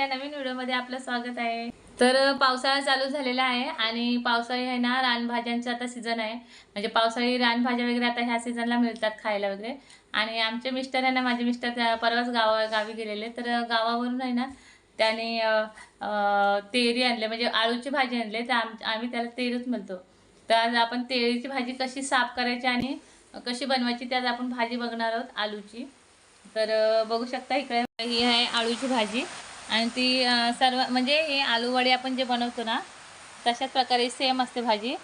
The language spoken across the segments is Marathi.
एका नवीन व्हिडिओमध्ये आपलं स्वागत आहे. तर पावसाळा चालू झालेला आहे आणि पावसाळी आहे ना रानभाज्यांचं आता सीझन आहे. म्हणजे पावसाळी रानभाज्या वगैरे आता ह्या सीझनला मिळतात खायला वगैरे. आणि आमचे मिस्टर आहे ना माझे मिस्टर त्या परवाच गावा गावी गेलेले. तर गावावरून आहे ना त्याने तेरी आणले. म्हणजे आळूची भाजी आणली. तर आम आम्ही त्याला तेरच म्हणतो. तर आज आपण तेरीची भाजी कशी साफ करायची आणि कशी बनवायची त्यात आपण भाजी बघणार आहोत आलूची. तर बघू शकता इकडे ही आहे आळूची भाजी. आणि ती सर्व म्हणजे हे आलूवडे आपण जे बनवतो ना तशाच प्रकारे सेम असते भाजी.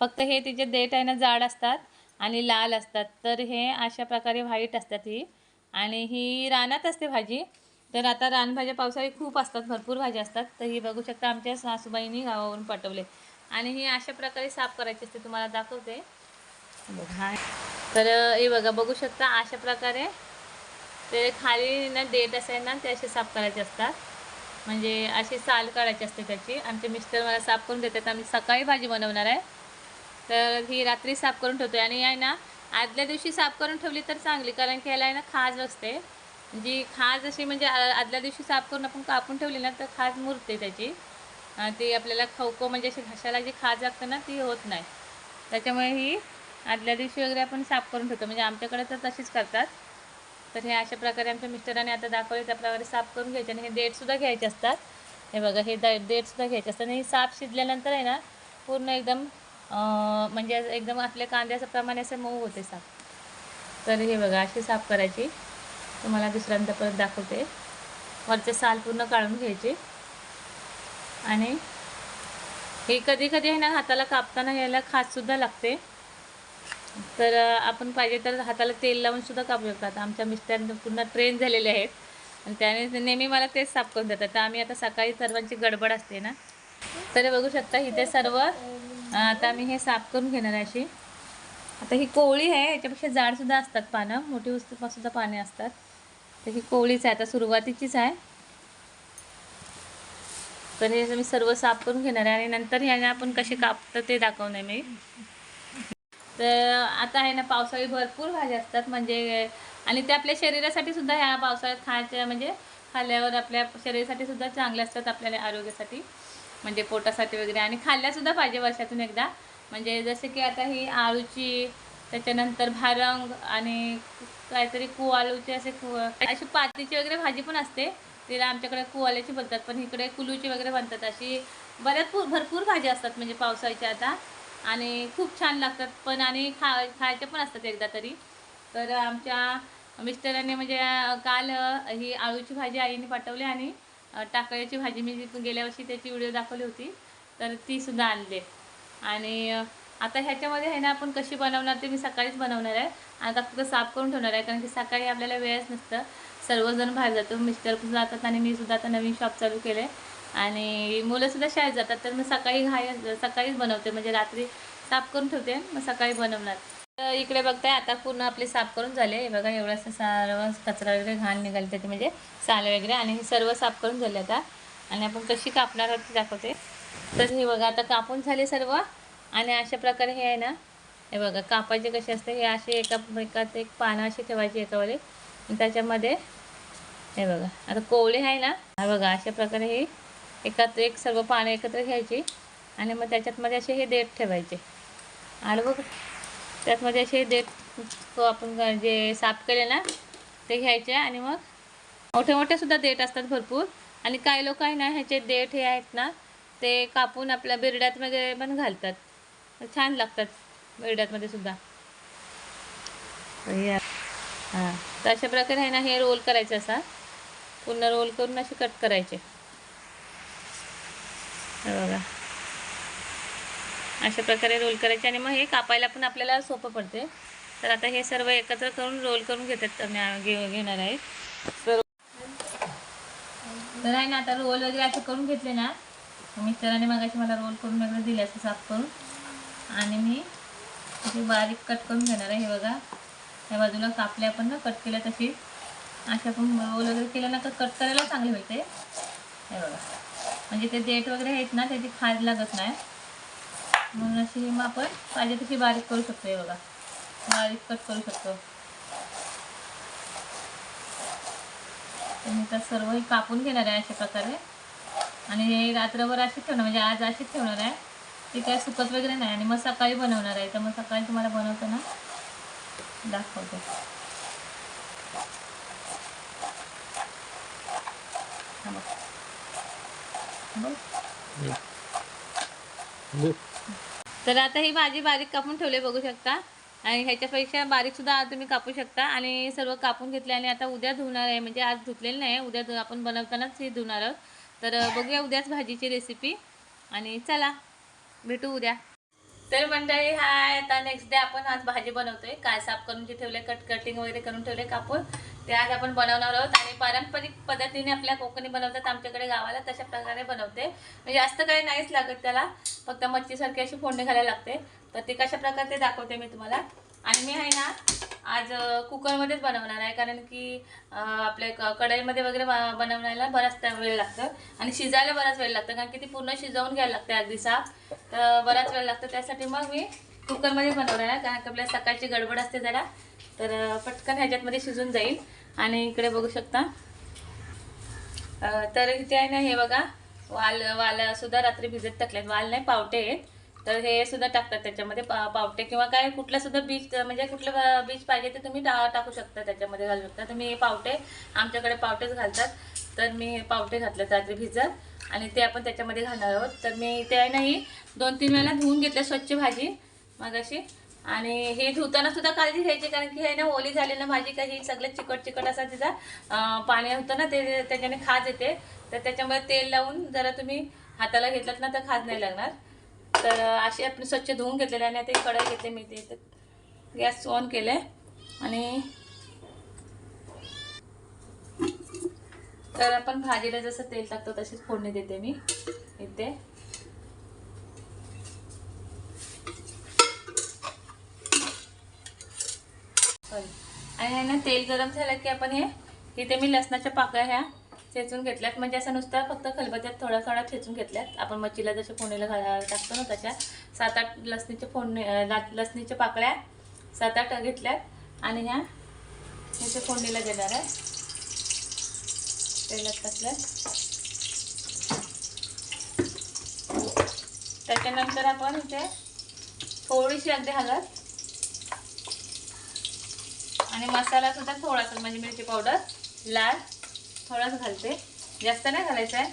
फक्त हे तिचे देठ आहे ना जाड असतात आणि लाल असतात. तर हे अशा प्रकारे व्हाईट असतात ही. आणि ही रानात असते भाजी. तर आता रानभाज्या पावसाळी खूप असतात भरपूर भाज्या असतात. तर ही बघू शकता आमच्या सासूबाईंनी गावावरून पाठवले. आणि ही अशा प्रकारे साफ करायची असते तुम्हाला दाखवते. बघा. तर हे बघा बघू शकता अशा प्रकारे ते खाली ना डेट असे ना ते असे साफ करायचे असतात. म्हणजे अशी साल काढायची असते त्याची. आमचे मिस्टर मला साफ करून देतात. आम्ही सकाळी भाजी बनवणार आहे. तर ही रात्री साफ करून ठेवतो आणि आहे ना आदल्या दिवशी साफ करून ठेवली तर चांगली. कारण की ह्याला आहे ना खाज असते जी खाज अशी म्हणजे आ- आदल्या दिवशी साफ करून आपण कापून ठेवली ना तर खाज मुरते त्याची. ती आपल्याला खवको म्हणजे अशी घशाला जी खाज लागते ना ती होत नाही. त्याच्यामुळे ही आदल्या दिवशी वगैरे आपण साफ करून ठेवतो. म्हणजे आमच्याकडे तर तशीच करतात. तर हे अशा प्रकारे आमच्या मिस्टरांनी आता दाखवले त्या प्रकारे साफ करून घ्यायचे आणि हे देठसुद्धा घ्यायचे असतात. हे बघा हे द देठसुद्धा घ्यायचे असतात. आणि हे साफ शिजल्यानंतर आहे ना पूर्ण एकदम म्हणजे एकदम आपल्या कांद्याच्याप्रमाणे असं मऊ होते साफ. तर हे बघा अशी साफ करायची. तुम्हाला दुसऱ्यांदा परत दाखवते. वरचे साल पूर्ण काढून घ्यायचे. आणि हे कधी कधी आहे ना हाताला कापताना याला खाजसुद्धा लागते. तर आपण पाहिजे तर हाताला तेल लावून सुद्धा कापू शकतात आमच्या मिस्टर पुन्हा ट्रेन झालेले आहेत. आणि त्याने नेहमी मला तेच साफ करून देतात. तर आम्ही आता सकाळी सर्वांची गडबड असते ना. तर बघू शकता इथे सर्व आता मी हे साफ करून घेणार आहे अशी. आता ही कोवळी आहे. याच्यापेक्षा जाडसुद्धा असतात पानं. मोठी वस्तूपासुद्धा पाने असतात. तर ही कोवळीच आहे. आता सुरुवातीचीच आहे. तर हे मी सर्व साफ करून घेणार आहे. आणि नंतर ह्याने आपण कसे कापतं ते दाखवणार मी. तर आता आहे ना पावसाळी भरपूर भाज्या असतात. म्हणजे आणि ते आपल्या शरीरासाठी सुद्धा ह्या पावसाळ्यात खायच्या म्हणजे खाल्ल्यावर आपल्या शरीरासाठी सुद्धा चांगल्या असतात आपल्याला आरोग्यासाठी म्हणजे पोटासाठी वगैरे. आणि खाल्ल्यासुद्धा पाहिजे वर्षातून एकदा. म्हणजे जसे की आता ही आळूची त्याच्यानंतर भारंग आणि काहीतरी कुवाळूचे असे कु अशी पातीची वगैरे भाजी पण असते. तिला आमच्याकडे कुवाल्याची बोलतात पण इकडे कुलूची वगैरे बनतात अशी बऱ्याच भरपूर भाज्या असतात म्हणजे पावसाळ्याच्या आता. आणि खूप छान लागतात. पण आणि खा खायच्या पण असतात एकदा तरी. तर आमच्या मिस्टरांनी म्हणजे काल ही आळूची भाजी आईने पाठवली आणि टाकळ्याची भाजी मी गेल्या वर्षी त्याची व्हिडिओ दाखवली होती. तर ती सुद्धा आणली. आणि आता ह्याच्यामध्ये आहे ना आपण कशी बनवणार ते मी सकाळीच बनवणार आहे. आता फक्त साफ करून ठेवणार आहे कारण की सकाळी आपल्याला वेळच नसतं. सर्वजण बाहेर जातो. मिस्टर पण जातात आणि मी सुद्धा आता नवीन शॉप चालू केलं आहे आणि मुलंसुद्धा शाळेत जातात तर मी सकाळी घाय सकाळीच बनवते. म्हणजे रात्री साफ करून ठेवते मग सकाळी बनवणार. तर इकडे बघताय आता पूर्ण आपले साफ करून झाले. हे बघा एवढासा सर्व कचरा वगैरे घाण निघाली त्याचे म्हणजे साल वगैरे आणि हे सर्व साफ करून झाले आता. आणि आपण कशी कापणार आहोत दाखवते. तर हे बघा आता कापून झाले सर्व. आणि अशा प्रकारे हे आहे ना हे बघा कापायचे कसे असते हे असे एका एकात एक पानं अशी ठेवायची एकावाले. त्याच्यामध्ये हे बघा आता कोवळे आहे ना हा बघा अशा प्रकारे हे एकत्र एक सर्व पानं एकत्र घ्यायची आणि मग त्याच्यातमध्ये असे हे देठ ठेवायचे. आणि बघ त्यातमध्ये असे देठ तो आपण जे साफ केले ना ते घ्यायचे आणि मग मोठे मोठे सुद्धा देठ असतात भरपूर. आणि काही लोक आहे ना ह्याचे देठ हे आहेत ना ते कापून आपल्या बिरड्यात वगैरे पण घालतात. छान लागतात बिरड्यातमध्ये सुद्धा. हां तर अशा प्रकारे आहे ना हे रोल करायचं असा. पूर्ण रोल करून असे कट करायचे. बघा. अशा प्रकारे रोल करायचे आणि मग हे कापायला पण आपल्याला सोपं पडते. तर आता हे सर्व एकत्र करून रोल करून घेतात घे घेणार आहे तर तर आहे ना आता रोल वगैरे असं करून घेतले ना मिस्टरांनी मगाशी मला रोल करून वगैरे दिले असं साफ करून. आणि मी अशी बारीक कट करून घेणार आहे हे बघा. त्या बाजूला कापल्या आपण ना कट केल्या तशी. अशा पण रोल वगैरे केलं ना तर कट करायला चांगले मिळते. हे बघा. म्हणजे ते देठ वगैरे आहेत ना त्याची खाज लागत नाही. म्हणून अशी ही मग आपण पाहिजे तशी बारीक करू शकतो हे बघा. बारीक कट करू शकतो. मी तर सर्व हे कापून घेणार आहे अशा प्रकारे. आणि हे रात्रभर अशीच ठेवणार म्हणजे आज अशीच ठेवणार आहे. ती काय सुकत वगैरे नाही आणि मग सकाळी बनवणार आहे. तर मग सकाळी तुम्हाला बनवताना दाखवते. हा बघ. तर आता ही भाजी बारीक कापून ठेवली बघू शकता. आणि ह्याच्यापेक्षा बारीक सुद्धा तुम्ही कापू शकता. आणि सर्व कापून घेतले आणि आता उद्या धुणार आहे. म्हणजे आज धुतलेलं नाही उद्या धु- आपण बनवतानाच हे धुणार आहोत. तर बघूया उद्याच भाजीची रेसिपी आणि चला भेटू उद्या. तर मंडळी हाय. आता नेक्स्ट डे आपण आज भाजी बनवतोय. काय साफ करून जे ठेवले कट कटिंग वगैरे करून ठेवले कापून. ते आज आपण बनवणार आहोत आणि पारंपरिक पद्धतीने आपल्या कोकणी बनवतात आमच्याकडे गावाला तशा प्रकारे बनवते. म्हणजे जास्त काही नाहीच लागत त्याला फक्त मच्छीसारखी अशी फोडणी घालायला लागते. तर ते कशा प्रकारे ते दाखवते मी तुम्हाला. आणि मी आहे ना आज कुकरमध्येच बनवणार आहे. कारण की आपल्या क- कढईमध्ये वगैरे बनवण्याला बराच वेळ लागतं. आणि शिजायला बराच वेळ लागतं. कारण की ती पूर्ण शिजवून घ्यायला लागते अगदी साफ. तर बराच वेळ लागतो. त्यासाठी मग मी कुकरमध्ये बनवणार आहे. कारण की आपल्या सकाळची गडबड असते जरा. तर पटकन ह्याच्यातमध्ये शिजून जाईल. आणि इकडे बघू शकता. तर इथे आहे ना हे बघा. वाल वालसुद्धा रात्री भिजत टाकलेत. वाल नाही पावटे आहेत. तर हे सुद्धा टाकतात त्याच्यामध्ये. पा पावटे किंवा काय कुठलं बीज म्हणजे कुठलं बीज पाहिजे ते तुम्ही टा टाकू शकता त्याच्यामध्ये घालू शकता. तर मी हे पावटे आमच्याकडे पावटेच घालतात. तर मी हे पावटे घातलेत रात्री भिजत. आणि ते आपण त्याच्यामध्ये घालणार आहोत. तर मी ते आहे ना ही दोन तीन वेळेला धुवून घेतले स्वच्छ भाजी. मग अशी आणि हे धुताना सुद्धा काळजी घ्यायची कारण की हे ना ओली झाली ना भाजी काही सगळं चिकट चिकट असा तिचा पाणी होतं ना ते त्याच्याने खाज येते. तर त्याच्यामुळे तेल लावून जरा तुम्ही हाताला घेतलात ना तर खाज नाही लागणार. तर अशी आपण स्वच्छ धुवून घेतलेले आणि आता कढई घेतली मी ते तर गॅस ऑन केले आणि तर आपण भाजीला जसं तेल टाकतो तशीच फोडणी देते मी. इथे. सॉरी आणि ना तेल गरम झालं की आपण हे इथे मी लसणाच्या पाकळ्या ह्या ठेचून घेतल्यात. म्हणजे असं नुसतं फक्त खलबत्यात थोडा थोडा ठेचून घेतल्यात. आपण मच्छीला जसं फोडणीला घाला टाकतो ना तशा. सात आठ लसणीच्या फोडणी लसणीच्या पाकळ्या सात आठ घेतल्यात. आणि ह्या ह्याच्या फोडणीला देणार आहे. तेलात टाकल्यात. त्याच्यानंतर आपण इथे थोडीशी अगदी हलत आणि मसाला सुद्धा थोडासा म्हणजे मिरची पावडर लाल थोडासा घालते. जास्त नाही घालायचं आहे.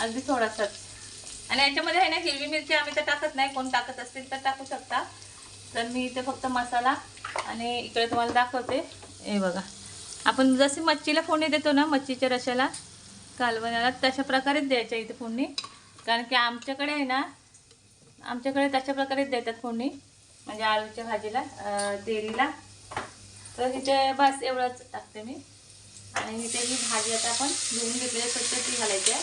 अगदी थोडासाच. आणि याच्यामध्ये आहे ना हिरवी मिरची आम्ही तर टाकत नाही. कोण टाकत असतील तर टाकू शकता. तर मी इथे फक्त मसाला आणि इकडे तुम्हाला दाखवते. हे बघा. आपण जशी मच्छीला फोडणी देतो ना मच्छीच्या रशाला कालवण्याला तशा प्रकारेच द्यायच्या इथे फोडणी. कारण की आमच्याकडे आहे ना आमच्याकडे तशा प्रकारेच देतात फोडणी. म्हणजे आलूच्या भाजीला तेरीला तर हिच्या बस एवढंच टाकते मी. आणि इथे ही भाजी आता आपण धुवून घेतलेली स्वच्छ ती घालायची आहे.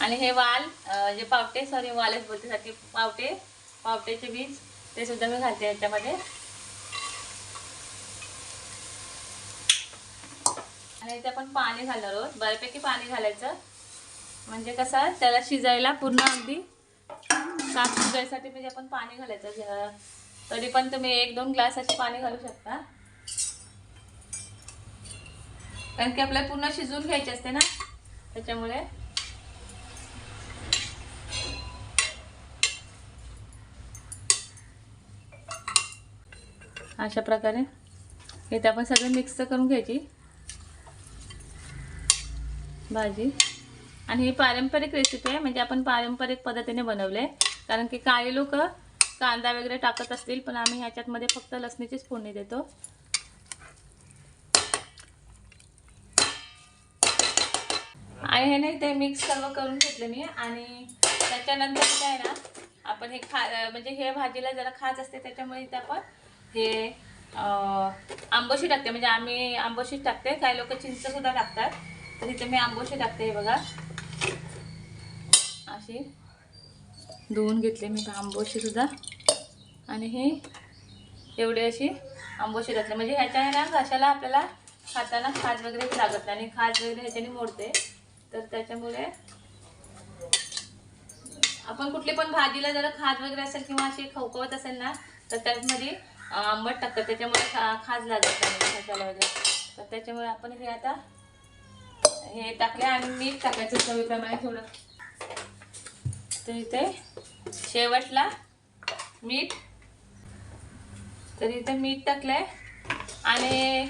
आणि हे वाल जे पावटे सॉरी वालच बोलतेसाठी पावटे पावट्याचे बीज ते सुद्धा मी घालते याच्यामध्ये. आणि इथे आपण पाणी घालणार आहोत. बऱ्यापैकी पाणी घालायचं. म्हणजे कसं त्याला शिजायला पूर्ण अगदी साफ शिजायसाठी म्हणजे आपण पाणी घालायचं. तरी पण तुम्ही एक दोन ग्लास असे पाणी घालू शकता. कारण की आपल्याला पूर्ण शिजवून घ्यायचे असते ना. त्याच्यामुळे. अशा प्रकारे. इथे आपण सगळं मिक्स करून घ्यायची. भाजी. आणि ही पारंपरिक रेसिपी आहे म्हणजे आपण पारंपरिक पद्धतीने बनवले. कारण की काही लोक कांदा वगैरे टाकत असतील पण आम्ही ह्याच्यातमध्ये फक्त लसणीचीच फोडणी देतो. आणि हे नाही ते मिक्स सर्व करून घेतले मी. आणि त्याच्यानंतर काय आहे ना आपण हे खा म्हणजे हे भाजीला जरा खाज असते त्याच्यामुळे इथे आपण हे आंबोशी टाकते. म्हणजे आम्ही आंबोशीच टाकते. काही लोक चिंच सुद्धा टाकतात. तर इथे मी आंबोशी टाकते हे बघा. अशी. धुवून घेतले मी आंबोशी सुद्धा. आणि हे एवढी अशी आंबोशी टाकले म्हणजे ह्याच्या ना घशाला आपल्याला खाताना खाज वगैरे लागत नाही. आणि खाज वगैरे ह्याच्याने मोडते. तर त्याच्यामुळे आपण कुठली पण भाजीला जरा खाज वगैरे असेल किंवा अशी खवखवत असेल ना तर त्यामध्ये आंबट टाकतात. त्याच्यामुळे खा खाज लागत नाही घशाला वगैरे. तर त्याच्यामुळे आपण हे आता हे टाकले आणि मीठ टाकायचं चवीप्रमाणे थोडं. तर इथे शेवटला मीठ. तर इथे मीठ टाकलंय. आणि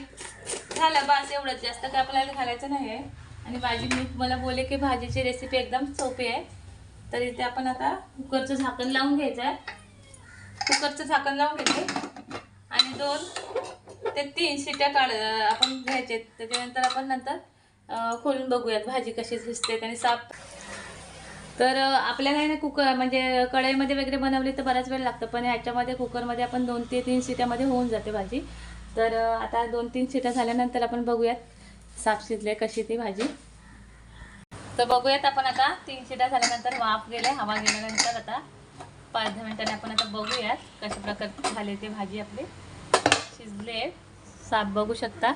झालं बस एवढंच. जास्त काय आपल्याला घालायचं नाही आहे आणि भाजी मी मला बोले की भाजीची रेसिपी एकदम सोपी आहे. तर इथे आपण आता कुकरचं झाकण लावून घ्यायचं आहे कुकरचं झाकण लावून घ्यायचं आणि दोन ते तीन शिट्या काढ आपण घ्यायचे त्याच्यानंतर आपण नंतर खोलून बघूयात भाजी कशी शिजते आणि साफ. तर आपल्याला आहे ना कुकर म्हणजे कढईमध्ये वगैरे बनवली तर बराच वेळ लागतं पण ह्याच्यामध्ये कुकरमध्ये आपण दोन ते तीन शिट्यामध्ये होऊन जाते भाजी. तर आता दोन तीन शिट्या झाल्यानंतर आपण बघूयात साफ शिजले कशी ती भाजी. तर बघूयात आपण आता तीन शिट्या झाल्यानंतर वाफ गेले हवा गेल्यानंतर आता पाच दहा मिनिटांनी आपण आता बघूयात कशा प्रकारे झाले ते भाजी आपली. शिजले साफ बघू शकता.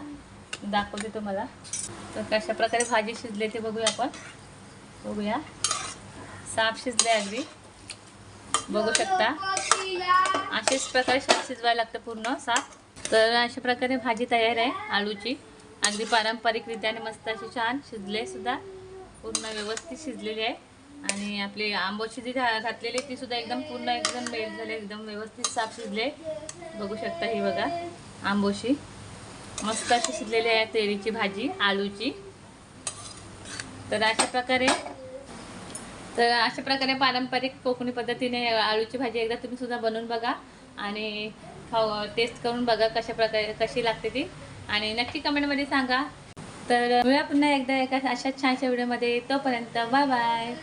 दाखवते तुम्हाला. तर कशा प्रकारे भाजी शिजले ते बघूया आपण. बघूया. साफ शिजले अगदी. बघू शकता. अशाच प्रकारे साफ शिजवायला लागतं पूर्ण साफ तर अशा प्रकारे भाजी तयार आहे आलूची. अगदी पारंपरिकरित्याने मस्त अशी छान शिजले सुद्धा. पूर्ण व्यवस्थित शिजलेली आहे. आणि आपली आंबोची जी घातलेली ती सुद्धा एकदम पूर्ण एकदम मेल झाले एकदम व्यवस्थित साफ शिजले. बघू शकता ही बघा आंबोशी. मस्त अशी शिजलेली आहे तेरीची भाजी आलूची. तर अशा प्रकारे तर अशा प्रकारे पारंपरिक कोकणी पद्धतीने आळूची भाजी एकदा तुम्ही सुद्धा बनवून बघा आणि खाऊ टेस्ट करून बघा कशा प्रकारे कशी लागते ती. आणि नक्की कमेंटमध्ये सांगा. तर मिळूया पुन्हा एकदा एका अशाच छानशा व्हिडिओमध्ये. तोपर्यंत बाय बाय